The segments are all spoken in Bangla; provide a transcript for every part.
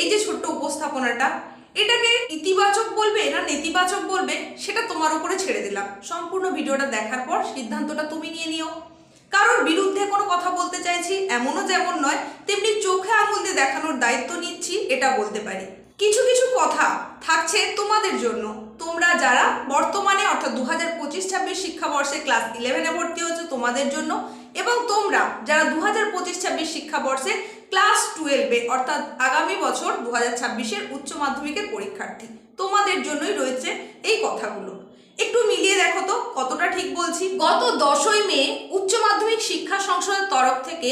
এই যে ছোট্ট উপস্থাপনাটা, এটাকে ইতিবাচক বলবে না নেতিবাচক বলবে, সেটা তোমার উপরে ছেড়ে দিলাম। সম্পূর্ণ ভিডিওটা দেখার পর সিদ্ধান্তটা তুমি নিয়ে নিও। কারোর বিরুদ্ধে কোনো কথা বলতে চাইছি, এমনও যেমন নয়, তেমনি চোখে আঙুল দিয়ে দেখানোর দায়িত্ব নিচ্ছি, এটা বলতে পারি। কিছু কিছু কথা থাকছে তোমাদের জন্য। তোমরা যারা বর্তমানে, অর্থাৎ দু হাজার পঁচিশ, ছাব্বিশ শিক্ষাবর্ষে ক্লাস ইলেভেনে ভর্তি হচ্ছে তোমাদের জন্য, এবং তোমরা যারা দু হাজার পঁচিশ, ছাব্বিশ শিক্ষাবর্ষে ক্লাস টুয়েলভে অর্থাৎ আগামী বছর দু হাজার ছাব্বিশের উচ্চ মাধ্যমিকের পরীক্ষার্থী। তোমাদের জন্যই রয়েছে এই কথাগুলো। একটু মিলিয়ে দেখো তো, কতটা ঠিক বলছি? গত দশই মে উচ্চ মাধ্যমিক শিক্ষা সংসদের তরফ থেকে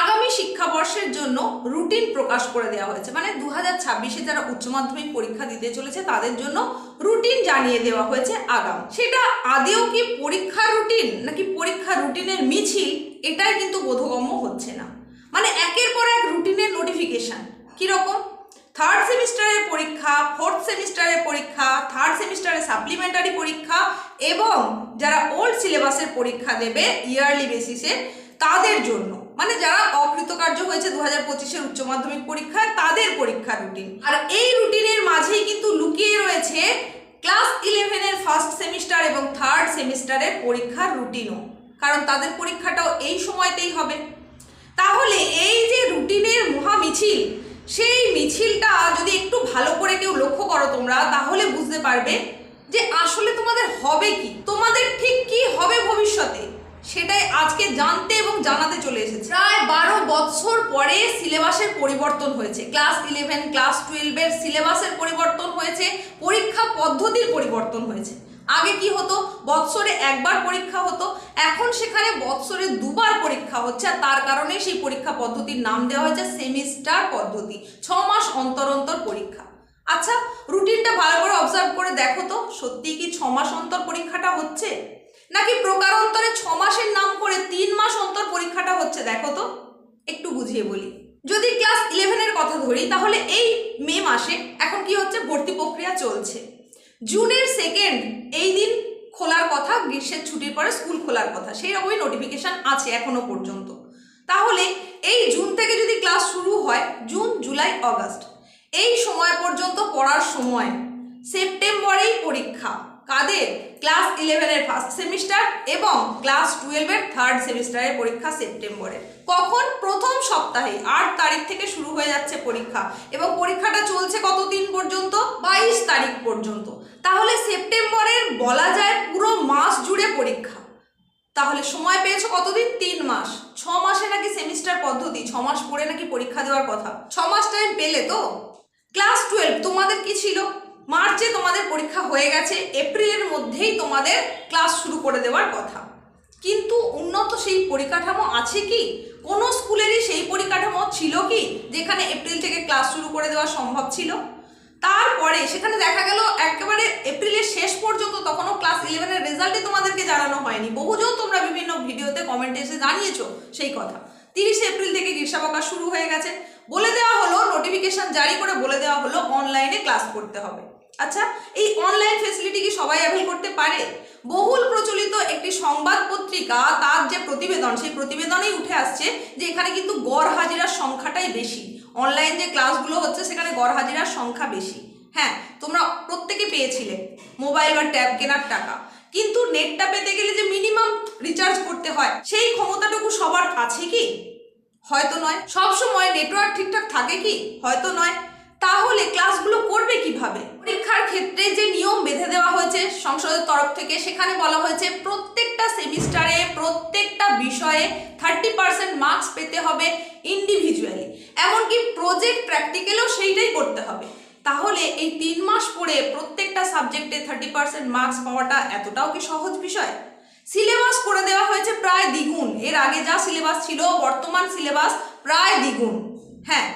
আগামী শিক্ষাবর্ষের জন্য রুটিন প্রকাশ করে দেওয়া হয়েছে। মানে দু হাজার ছাব্বিশে যারা উচ্চ মাধ্যমিক পরীক্ষা দিতে চলেছে, তাদের জন্য রুটিন জানিয়ে দেওয়া হয়েছে আগাম। সেটা আদেও কি পরীক্ষার রুটিন নাকি পরীক্ষার রুটিনের মিছিল, এটাই কিন্তু বোধগম্য হচ্ছে না। মানে একের পর এক রুটিনের নোটিফিকেশন কীরকম? থার্ড সেমিস্টারের পরীক্ষা ফোর্থ সেমিস্টারের পরীক্ষা থার্ড সেমিস্টারের সাপ্লিমেন্টারি পরীক্ষা এবং যারা ওল্ড সিলেবাসের পরীক্ষা দেবে ইয়ারলি বেসিসে তাদের জন্য। মানে যারা অকৃতকার্য হয়েছে দু হাজার পঁচিশের উচ্চ মাধ্যমিক পরীক্ষায়, তাদের পরীক্ষা রুটিন আর এই রুটিনের মাঝেই কিন্তু লুকিয়ে রয়েছে ক্লাস ইলেভেনের ফার্স্ট সেমিস্টার এবং থার্ড সেমিস্টারের পরীক্ষার রুটিনও কারণ তাদের পরীক্ষাটাও এই সময়তেই হবে। তাহলে এই যে রুটিনের মহা মিছিল, সেই মিছিলটা যদি একটু ভালো করে কেউ লক্ষ্য করো তোমরা, তাহলে বুঝতে পারবে যে আসলে তোমাদের হবে কি, তোমাদের ঠিক কি হবে ভবিষ্যতে, সেটাই আজকে জানতে এবং জানাতে চলে এসেছে। প্রায় বারো বছর পরে সিলেবাসের পরিবর্তন হয়েছে, ক্লাস ইলেভেন, ক্লাস টুয়েলভের সিলেবাসের পরিবর্তন হয়েছে, পরীক্ষা পদ্ধতির পরিবর্তন হয়েছে। আগে কি হতো? বৎসরে একবার পরীক্ষা হতো। এখন সেখানে বৎসরে দুবার পরীক্ষা হচ্ছে আর তার কারণে সেই পরীক্ষা পদ্ধতির নাম দেওয়া হয়েছে সেমিস্টার পদ্ধতি, ছ মাস অন্তর অন্তর পরীক্ষা। আচ্ছা রুটিনটা ভালো করে অবজার্ভ করে দেখো তো সত্যি কি ছ মাস অন্তর পরীক্ষাটা হচ্ছে? নাকি প্রকার অন্তরে ছ মাসের নাম করে তিন মাস অন্তর পরীক্ষাটা হচ্ছে দেখো তো? একটু বুঝিয়ে বলি। যদি ক্লাস ইলেভেনের কথা ধরি, তাহলে এই মে মাসে এখন কি হচ্ছে? ভর্তি প্রক্রিয়া চলছে। জুনের সেকেন্ড এই দিন খোলার কথা, গ্রীষ্মের ছুটির পরে স্কুল খোলার কথা, সেই রকমই নোটিফিকেশান আছে এখনও পর্যন্ত। তাহলে এই জুন থেকে যদি ক্লাস শুরু হয়, জুন, জুলাই, অগাস্ট, এই সময় পর্যন্ত পড়ার সময়, সেপ্টেম্বরেই পরীক্ষা। কাদের? ক্লাস ইলেভেনের ফার্স্ট সেমিস্টার এবং ক্লাস টুয়েলভের থার্ড সেমিস্টারের পরীক্ষা সেপ্টেম্বরে। কখন? প্রথম সপ্তাহে। আট তারিখ থেকে শুরু হয়ে যাচ্ছে পরীক্ষা। এবং পরীক্ষাটা চলছে কতদিন পর্যন্ত? বাইশ তারিখ পর্যন্ত। তাহলে সেপ্টেম্বরের বলা যায় পুরো মাস জুড়ে পরীক্ষা। তাহলে সময় পেয়েছ কতদিন? তিন মাস। ছ মাসে নাকি সেমিস্টার পদ্ধতি? ছ মাস পরে নাকি পরীক্ষা দেওয়ার কথা? ছ মাস টাইম পেলে তো? ক্লাস টুয়েলভ তোমাদের কি ছিল? মার্চে তোমাদের পরীক্ষা হয়ে গেছে, এপ্রিলের মধ্যেই তোমাদের ক্লাস শুরু করে দেওয়ার কথা। কিন্তু উন্নত সেই পরিকাঠামো আছে কি? কোনো স্কুলেরই সেই পরিকাঠামো ছিল কি, যেখানে এপ্রিল থেকে ক্লাস শুরু করে দেওয়া সম্ভব ছিল? তারপরে সেখানে দেখা গেল একেবারে এপ্রিলের শেষ পর্যন্ত তখনও ক্লাস ইলেভেনের রেজাল্টই তোমাদেরকে জানানো হয়নি। বহুজন তোমরা বিভিন্ন ভিডিওতে কমেন্টে এসে জানিয়েছো সেই কথা। তিরিশে এপ্রিল থেকে গ্রীষ্মাবকাশ শুরু হয়ে গেছে। বলে দেওয়া হলো নোটিফিকেশন জারি করে বলে দেওয়া হলো অনলাইনে ক্লাস করতে হবে। আচ্ছা এই অনলাইন ফেসিলিটি কি সবাই অ্যাভেল করতে পারে? বহুল প্রচলিত একটি সংবাদ পত্রিকা, তার যে প্রতিবেদন, সেই প্রতিবেদনেই উঠে আসছে যে এখানে কিন্তু গড় হাজিরার সংখ্যাটাই বেশি। অনলাইন যে ক্লাসগুলো হচ্ছে, সেখানে গড় হাজিরার সংখ্যা বেশি। হ্যাঁ তোমরা প্রত্যেকে পেয়েছিলে মোবাইল বা ট্যাব কেনার টাকা। কিন্তু নেটটা পেতে গেলে যে মিনিমাম রিচার্জ করতে হয়, সেই ক্ষমতাটুকু সবার আছে কি? হয়তো নয়। সব সময় নেটওয়ার্ক ঠিকঠাক থাকে কি? হয়তো নয়। তাহলে ক্লাসগুলো করবে কীভাবে? পরীক্ষার ক্ষেত্রে যে নিয়ম বেঁধে দেওয়া হয়েছে, সংসদের তরফ থেকে সেখানে বলা হয়েছে, প্রত্যেকটা সেমিস্টারে, প্রত্যেকটা বিষয়ে থার্টি পার্সেন্ট মার্কস পেতে হবে ইন্ডিভিজুয়ালি এমনকি প্রজেক্ট প্র্যাকটিক্যালেও সেইটাই করতে হবে। তাহলে এই তিন মাস পড়ে প্রত্যেকটা সাবজেক্টে থার্টি পার্সেন্ট মার্কস পাওয়াটা এতটাও কি সহজ বিষয়? সিলেবাস করে দেওয়া হয়েছে প্রায় দ্বিগুণ। এর আগে যা সিলেবাস ছিল, বর্তমান সিলেবাস প্রায় দ্বিগুণ। হ্যাঁ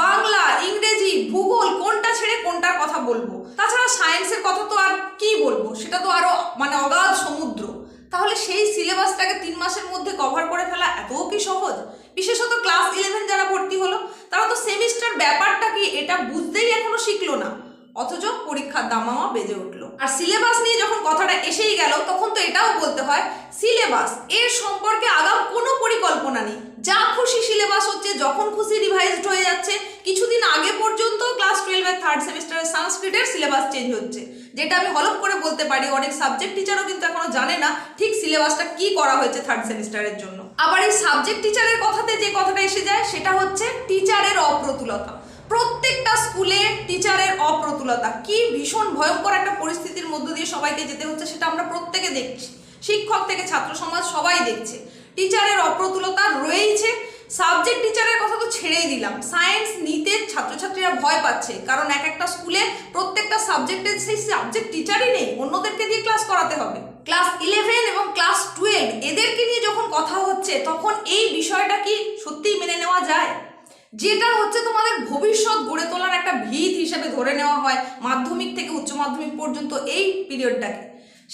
বাংলা, ইংরেজি, ভূগোল, কোনটা ছেড়ে কোনটার কথা বলব? তাছাড়া সায়েন্সের কথা তো আর কি বলব? সেটা তো আরও মানে অগাধ সমুদ্র। তাহলে সেই সিলেবাসটাকে তিন মাসের মধ্যে কভার করে ফেলা এতও কি সহজ? বিশেষত ক্লাস ইলেভেন যারা ভর্তি হলো, তারা তো সেমিস্টার ব্যাপারটা কি এটা বুঝতেই এখনও শিখলো না। অথচ পরীক্ষার দামামা বেজে উঠল। আর সিলেবাস নিয়ে যখন কথাটা এসেই গেল, তখন তো এটাও বলতে হয় সিলেবাস এর সম্পর্কে আগাম কোনো পরিকল্পনা নেই। যা খুশি সিলেবাস যখন খুশি রিভাইজড হয়ে যাচ্ছে, কিছুদিন আগে পর্যন্ত ক্লাস টুয়েলভের থার্ড সেমিস্টারের সংস্কৃতের সিলেবাস চেঞ্জ হচ্ছে। যেটা আমি হলপ করে বলতে পারি, অনেক সাবজেক্ট টিচারও কিন্তু এখনও জানে না ঠিক সিলেবাসটা কি করা হয়েছে থার্ড সেমিস্টারের জন্য। আবার এই সাবজেক্ট টিচারের কথাতে যে কথাটা এসে যায়, সেটা হচ্ছে টিচারের অপ্রতুলতা। প্রত্যেকটা স্কুলে টিচারের অপ্রতুলতা। কি ভীষণ ভয়ঙ্কর একটা পরিস্থিতির মধ্য দিয়ে সবাইকে যেতে হচ্ছে, সেটা আমরা প্রত্যেকে দেখছি। শিক্ষক থেকে ছাত্র সমাজ সবাই দেখছে। টিচারের অপ্রতুলতা রয়েইছে। সাবজেক্ট টিচারের কথা তো ছেড়েই দিলাম। সায়েন্স নিতে ছাত্রছাত্রীরা ভয় পাচ্ছে। কারণ এক একটা স্কুলে প্রত্যেকটা সাবজেক্টের সেই সাবজেক্ট টিচারই নেই। অন্যদেরকে দিয়ে ক্লাস করাতে হবে। ক্লাস ইলেভেন এবং ক্লাস টুয়েলভ এদেরকে নিয়ে যখন কথা হচ্ছে, তখন এই বিষয়টা কি সত্যিই মেনে নেওয়া যায়? যেটা হচ্ছে তোমাদের ভবিষ্যৎ গড়ে তোলার একটা ভিত হিসেবে ধরে নেওয়া হয় মাধ্যমিক থেকে উচ্চ মাধ্যমিক পর্যন্ত এই পিরিয়ডটাকে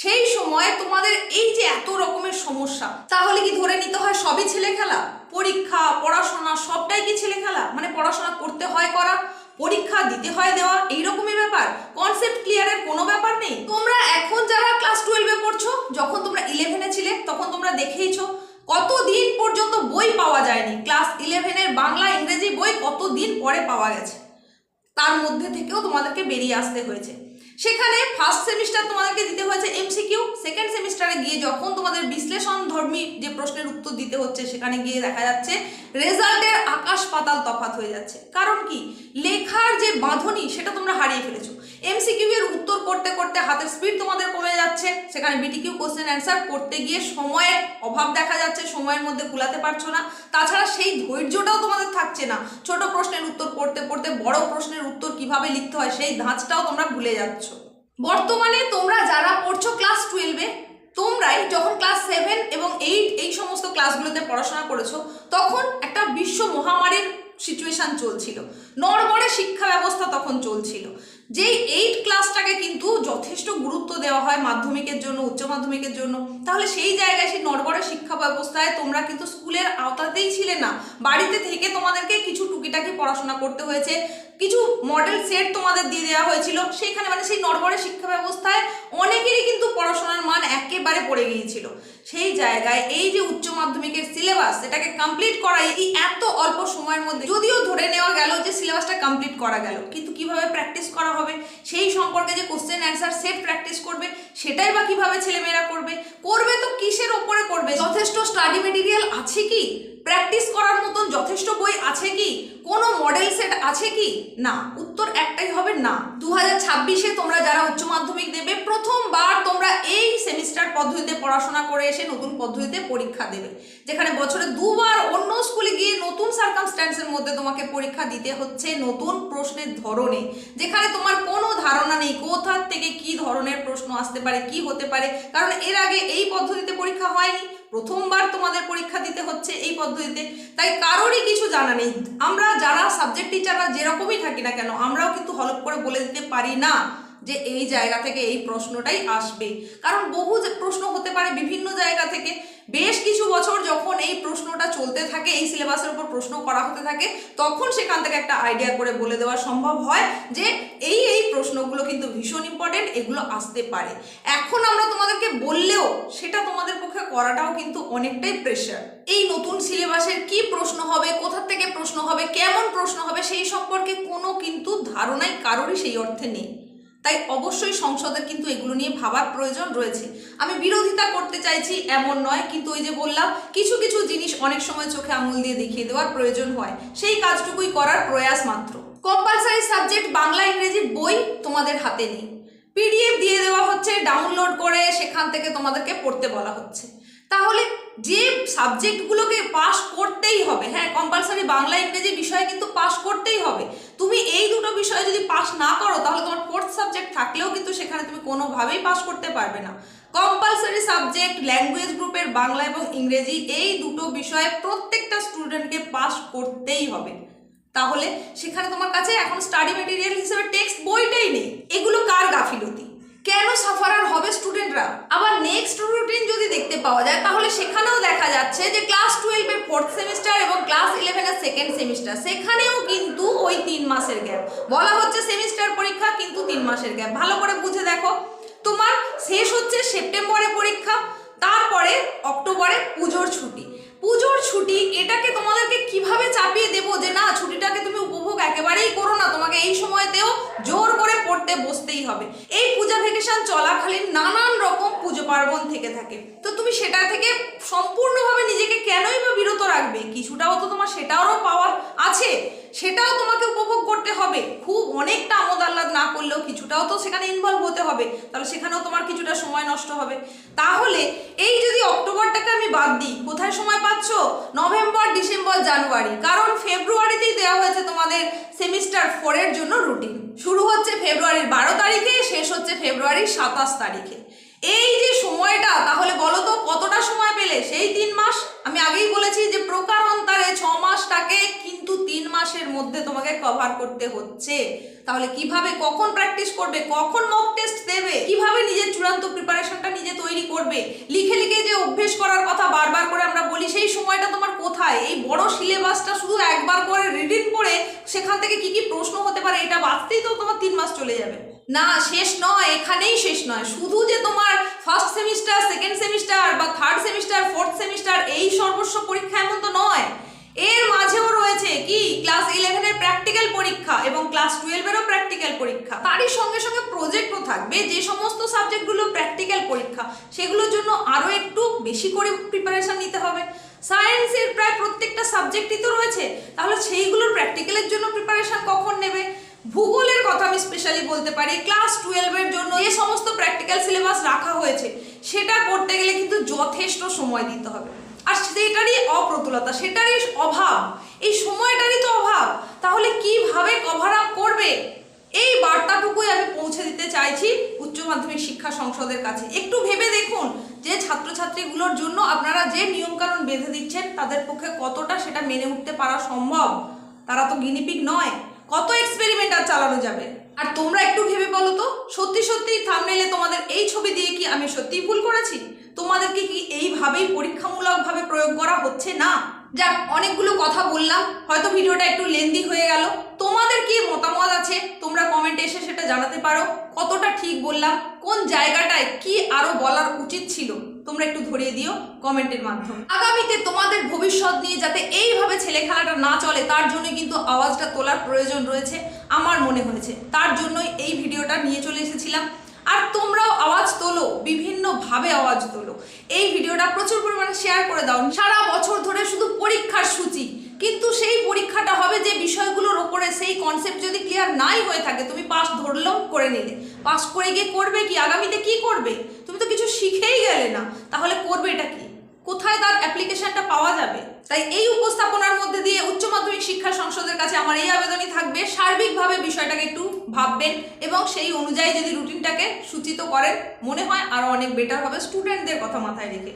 সেই সময় তোমাদের এই যে এত রকমের সমস্যা, তাহলে কি ধরে নিতে হয় সবই ছেলে খেলা? পরীক্ষা, পড়াশোনা, সবটাই কি ছেলে খেলা? মানে পড়াশোনা করতে হয় করা, পরীক্ষা দিতে হয় দেওয়া এইরকমই ব্যাপার? কনসেপ্ট ক্লিয়ারের কোনো ব্যাপার নেই? তোমরা এখন যারা ক্লাস টুয়েলভে পড়ছো, যখন তোমরা ইলেভেনে ছিলে, তখন তোমরা দেখেইছো, কতদিন পর্যন্ত বই পাওয়া যায়নি। ক্লাস ইলেভেনের বাংলা, ইংরেজি বই কতদিন পরে পাওয়া গেছে? তার মধ্যে থেকেও তোমাদেরকে বেরিয়ে আসতে হয়েছে। সেখানে ফার্স্ট সেমিস্টার তোমাদেরকে দিতে হয়েছে এমসিকিউ সেকেন্ড সেমিস্টারে গিয়ে যখন তোমাদের বিশ্লেষণ ধর্মী যে প্রশ্নের উত্তর দিতে হচ্ছে, সেখানে গিয়ে দেখা যাচ্ছে রেজাল্টের আকাশ পাতাল তফাত হয়ে যাচ্ছে। কারণ কি? লেখার যে বাঁধনি, সেটা তোমরা হারিয়ে ফেলেছো। এমসিকিউ এর উত্তর করতে করতে হাতের স্পিড তোমাদের কমে যাচ্ছে। সেখানে বিটিকিউ কোশ্চেন অ্যান্সার করতে গিয়ে সময়ের অভাব দেখা যাচ্ছে, সময়ের মধ্যে কুলাতে পারছ না। তাছাড়া সেই ধৈর্যটাও তোমাদের থাকছে না। ছোট প্রশ্নের উত্তর পড়তে পড়তে বড় প্রশ্নের উত্তর কীভাবে লিখতে হয় সেই ধাঁচটাও তোমরা ভুলে যাচ্ছ। বর্তমানে তোমরা যারা পড়ছো ক্লাস টুয়েলভে তোমরাই যখন ক্লাস সেভেন এবং এইট এই সমস্ত ক্লাসগুলোতে পড়াশোনা করেছ, তখন একটা বিশ্ব মহামারীর সিচুয়েশন চলছিল। নড়বড়ে শিক্ষা ব্যবস্থা তখন চলছিল। যেই এইট ক্লাসটাকে কিন্তু যথেষ্ট গুরুত্ব দেওয়া হয় মাধ্যমিকের জন্য, উচ্চ মাধ্যমিকের জন্য। তাহলে সেই জায়গায় সেই নড়বড়ে শিক্ষা ব্যবস্থায় তোমরা কিন্তু স্কুলের আওতাতেই ছিলে না। বাড়িতে থেকে তোমাদেরকে কিছু টুকিটাকি পড়াশোনা করতে হয়েছে। কিছু মডেল সেট তোমাদের দিয়ে দেওয়া হয়েছিল। সেখানে মানে সেই নড়বড়ে শিক্ষা ব্যবস্থায় অনেকেরই কিন্তু পড়াশোনার মান একেবারে পড়ে গিয়েছিল। সেই জায়গায় এই যে উচ্চ মাধ্যমিকের সিলেবাস সেটাকে কমপ্লিট করা এই এত অল্প সময়ের মধ্যে। যদিও ধরে নেওয়া গেল যে সিলেবাসটা কমপ্লিট করা গেল, কিন্তু কীভাবে প্র্যাকটিস করা হবে? সেই সম্পর্কে যে কোশ্চেন অ্যান্সার সেট প্র্যাকটিস করবে, সেটাই বা কীভাবে ছেলেমেয়েরা করবে? করবে তো কিসের ওপরে করবে? যথেষ্ট স্টাডি মেটেরিয়াল আছে কি? প্র্যাকটিস করার মতন যথেষ্ট বই আছে কি? কোনো মডেল সেট আছে কি? না, উত্তর একটাই হবে না। দু হাজার ছাব্বিশে তোমরা যারা উচ্চ মাধ্যমিক দেবে প্রথমবার তোমরা এই সেমিস্টার পদ্ধতিতে পড়াশোনা করে এসে নতুন পদ্ধতিতে পরীক্ষা দেবে। যেখানে বছরে দুবার অন্য স্কুলে গিয়ে নতুন সার্কামস্ট্যান্সের মধ্যে তোমাকে পরীক্ষা দিতে হচ্ছে নতুন প্রশ্নের ধরনে। যেখানে তোমার কোনো ধারণা নেই কোথার থেকে কি ধরনের প্রশ্ন আসতে পারে, কি হতে পারে। কারণ এর আগে এই পদ্ধতিতে পরীক্ষা হয়নি, প্রথমবার তোমাদের পরীক্ষা দিতে হচ্ছে এই পদ্ধতিতে। তাই কারোরই কিছু জানা নেই। আমরা যারা সাবজেক্ট টিচাররা যেরকমই থাকি না কেন, আমরাও কিন্তু হলপ করে বলে দিতে পারি না। যে এই জায়গা থেকে এই প্রশ্নটাই আসবে। কারণ বহু প্রশ্ন হতে পারে বিভিন্ন জায়গা থেকে। বেশ কিছু বছর যখন এই প্রশ্নটা চলতে থাকে, এই সিলেবাসের উপর প্রশ্ন করা হতে থাকে, তখন সেখান থেকে একটা আইডিয়া করে বলে দেওয়া সম্ভব হয় যে এই এই প্রশ্নগুলো কিন্তু ভীষণ ইম্পর্টেন্ট এগুলো আসতে পারে। এখন আমরা তোমাদেরকে বললেও সেটা তোমাদের পক্ষে করাটাও কিন্তু অনেকটাই প্রেশার এই নতুন সিলেবাসের কি প্রশ্ন হবে কোথা থেকে প্রশ্ন হবে, কেমন প্রশ্ন হবে, সেই সম্পর্কে কোনো কিন্তু ধারণাই কারোরই সেই অর্থে নেই। তাই অবশ্যই সংসদের কিন্তু এগুলো নিয়ে ভাবার প্রয়োজন রয়েছে। আমি বিরোধিতা করতে চাইছি এমন নয়, কিন্তু ওই যে বললাম, কিছু কিছু জিনিস অনেক সময় চোখে আঙুল দিয়ে দেখিয়ে দেওয়ার প্রয়োজন হয়। সেই কাজটুকুই করার প্রয়াস মাত্র। কম্পালসারি সাবজেক্ট বাংলা, ইংরেজি বই তোমাদের হাতে নেই। পিডিএফ দিয়ে দেওয়া হচ্ছে ডাউনলোড করে সেখান থেকে তোমাদেরকে পড়তে বলা হচ্ছে। তাহলে যে সাবজেক্টগুলোকে পাশ করতেই হবে হ্যাঁ কম্পালসারি বাংলা, ইংরেজি বিষয়ে কিন্তু পাশ করতেই হবে। তুমি এই দুটো বিষয়ে যদি পাশ না করো, তাহলে তোমার ফোর্থ সাবজেক্ট থাকলেও কিন্তু সেখানে তুমি কোনোভাবেই পাশ করতে পারবে না। কম্পালসারি সাবজেক্ট ল্যাঙ্গুয়েজ গ্রুপের বাংলা এবং ইংরেজি, এই দুটো বিষয়ে প্রত্যেকটা স্টুডেন্টকে পাশ করতেই হবে। তাহলে সেখানে তোমার কাছে এখন স্টাডি মেটেরিয়াল হিসেবে টেক্সট বইটাই নেই। এগুলো কার গাফিলতি? কেন সাফারার হবে স্টুডেন্টরা আবার নেক্সট রুটিন যদি দেখতে পাওয়া যায়, তাহলে সেখানেও দেখা যাচ্ছে যে ক্লাস টুয়েলভের ফোর্থ সেমিস্টার এবং ক্লাস ইলেভেনের সেকেন্ড সেমিস্টার সেখানেও কিন্তু ওই তিন মাসের গ্যাপ বলা হচ্ছে সেমিস্টার পরীক্ষা, কিন্তু তিন মাসের গ্যাপ ভালো করে বুঝে দেখো। তোমার শেষ হচ্ছে সেপ্টেম্বরে পরীক্ষা, তারপরে অক্টোবরে পুজোর ছুটি। পুজোর ছুটি, এটাকে তোমাদেরকে কীভাবে চাপিয়ে দেবো যে না, ছুটিটাকে তুমি উপভোগ একেবারেই করো না, তোমাকে এই সময়তেও জোর করে পড়তে পড়তে বসতেই হবে। এই পূজা ভেকেশন চলাকালীন নানান রকম পুজো পার্বণ থেকে থাকে। তো তুমি সেটা থেকে সম্পূর্ণভাবে নিজেকে কেনই বা বিরত রাখবে? কিছুটাও তো তোমার সেটারও পাওয়ার আছে। সেটাও তোমাকে উপভোগ করতে হবে। খুব অনেকটা আমোদ আহ্লাদ না করলেও কিছুটাও তো সেখানে ইনভলভ হতে হবে। তাহলে সেখানেও তোমার কিছুটা সময় নষ্ট হবে। তাহলে এই যদি অক্টোবরটাকে আমি বাদ দিই, কোথায় সময় পাচ্ছ? November, December, January. কারণ ফেব্রুয়ারিতেই দেওয়া হয়েছে তোমাদের সেমিস্টার ফোরের জন্য রুটিন। শুরু হচ্ছে ফেব্রুয়ারির বারো তারিখে, শেষ হচ্ছে ফেব্রুয়ারির সাতাশ তারিখে। এই যে সময়টা, তাহলে বলো তো কতটা সময় পেলে? সেই তিন মাস? আমি আগেই বলেছি যে প্রকারান্তরে ছ মাসটাকে কিন্তু তিন মাসের মধ্যে তোমাকে কভার করতে হচ্ছে? তাহলে কীভাবে, কখন প্র্যাকটিস করবে? কখন মক টেস্ট দেবে? কীভাবে নিজের চূড়ান্ত প্রিপারেশনটা নিজে তৈরি করবে? লিখে লিখে যে অভ্যেস করার কথা বারবার করে আমরা বলি, সেই সময়টা তোমার কোথায়? এই বড় সিলেবাসটা শুধু একবার করে রিডিং করে সেখান থেকে কি কি প্রশ্ন হতে পারে এটা বাঁচতেই তো তোমার তিন মাস চলে যাবে। না, শেষ নয়, এখানেই শেষ নয়। শুধু যে তোমার ফার্স্ট সেমিস্টার সেকেন্ড সেমিস্টার বা থার্ড সেমিস্টার ফোর্থ সেমিস্টার এই সর্বস্ব পরীক্ষা এমন তো নয়। এর মাঝেও রয়েছে কি? ক্লাস ইলেভেনের প্র্যাকটিক্যাল পরীক্ষা এবং ক্লাস টুয়েলভেরও প্র্যাকটিক্যাল পরীক্ষা। তারই সঙ্গে সঙ্গে প্রজেক্টও থাকবে যে সমস্ত সাবজেক্টগুলো প্র্যাকটিক্যাল পরীক্ষা, সেগুলোর জন্য আরও একটু বেশি করে প্রিপারেশান নিতে হবে। সায়েন্সের প্রায় প্রত্যেকটা সাবজেক্টই তো রয়েছে, তাহলে সেইগুলোর প্র্যাকটিক্যালের জন্য প্রিপারেশন কখন নেবে? ভূগোলের কথা আমি স্পেশালি বলতে পারি। ক্লাস টুয়েলভের জন্য যে সমস্ত প্র্যাকটিক্যাল সিলেবাস রাখা হয়েছে, সেটা করতে গেলে কিন্তু যথেষ্ট সময় দিতে হবে। আর সেটারই অপ্রতুলতা, সেটারই অভাব, এই সময়টারই তো অভাব। তাহলে কীভাবে কভার আপ করবে? এই বার্তাটুকুই আমি পৌঁছে দিতে চাইছি উচ্চ মাধ্যমিক শিক্ষা সংসদের কাছে। একটু ভেবে দেখুন যে ছাত্রছাত্রীগুলোর জন্য আপনারা যে নিয়মকানুন বেঁধে দিচ্ছেন, তাদের পক্ষে কতটা সেটা মেনে উঠতে পারা সম্ভব? তারা তো গিনিপিক নয়। কত এক্সপেরিমেন্ট আর চালানো যাবে? আর তোমরা একটু ভেবে বলো তো, সত্যি সত্যি থামনেলে তোমাদের এই ছবি দিয়ে কি আমি সত্যিই ভুল করেছি? তোমাদেরকে কি এইভাবেই পরীক্ষামূলকভাবে প্রয়োগ করা হচ্ছে না? যাক, অনেকগুলো কথা বললাম, হয়তো ভিডিওটা একটু লেন্দি হয়ে গেল। তোমাদের কি মতামত আছে? তোমরা কমেন্টে এসে সেটা জানাতে পারো। কতটা ঠিক বললাম? কোন জায়গাটায় কি আরও বলার উচিত ছিল? তোমরা একটু ধরিয়ে দিও কমেন্টের মাধ্যমে। আগামীতে তোমাদের ভবিষ্যৎ নিয়ে যাতে এইভাবে ছেলে খেলাটা না চলে, তার জন্য কিন্তু আওয়াজটা তোলার প্রয়োজন রয়েছে, আমার মনে হয়েছে। তার জন্যই এই ভিডিওটা নিয়ে চলে এসেছিলাম। আর তোমরাও আওয়াজ তোলো, বিভিন্নভাবে আওয়াজ তোলো। এই ভিডিওটা প্রচুর পরিমাণে শেয়ার করে দাও। সারা বছর ধরে শুধু পরীক্ষার সূচি। কিন্তু সেই পরীক্ষাটা হবে যে বিষয়গুলোর ওপরে, সেই কনসেপ্ট যদি ক্লিয়ার নাই হয়ে থাকে, তুমি পাশ ধরলেও করে নিলে। পাস করে গিয়ে করবে কি? আগামীতে কি করবে? তুমি তো কিছু শিখেই গেলে না। তাহলে করবে এটা কি? কোথায় তার অ্যাপ্লিকেশনটা পাওয়া যাবে? তাই এই উপস্থাপনার মধ্যে দিয়ে উচ্চ মাধ্যমিক শিক্ষা সংসদের কাছে আমার এই আবেদনই থাকবে। সার্বিকভাবে বিষয়টাকে একটু ভাববেন এবং সেই অনুযায়ী যদি রুটিনটাকে সূচিত করেন, মনে হয় আরও অনেক বেটার হবে স্টুডেন্টদের কথা মাথায় রেখে।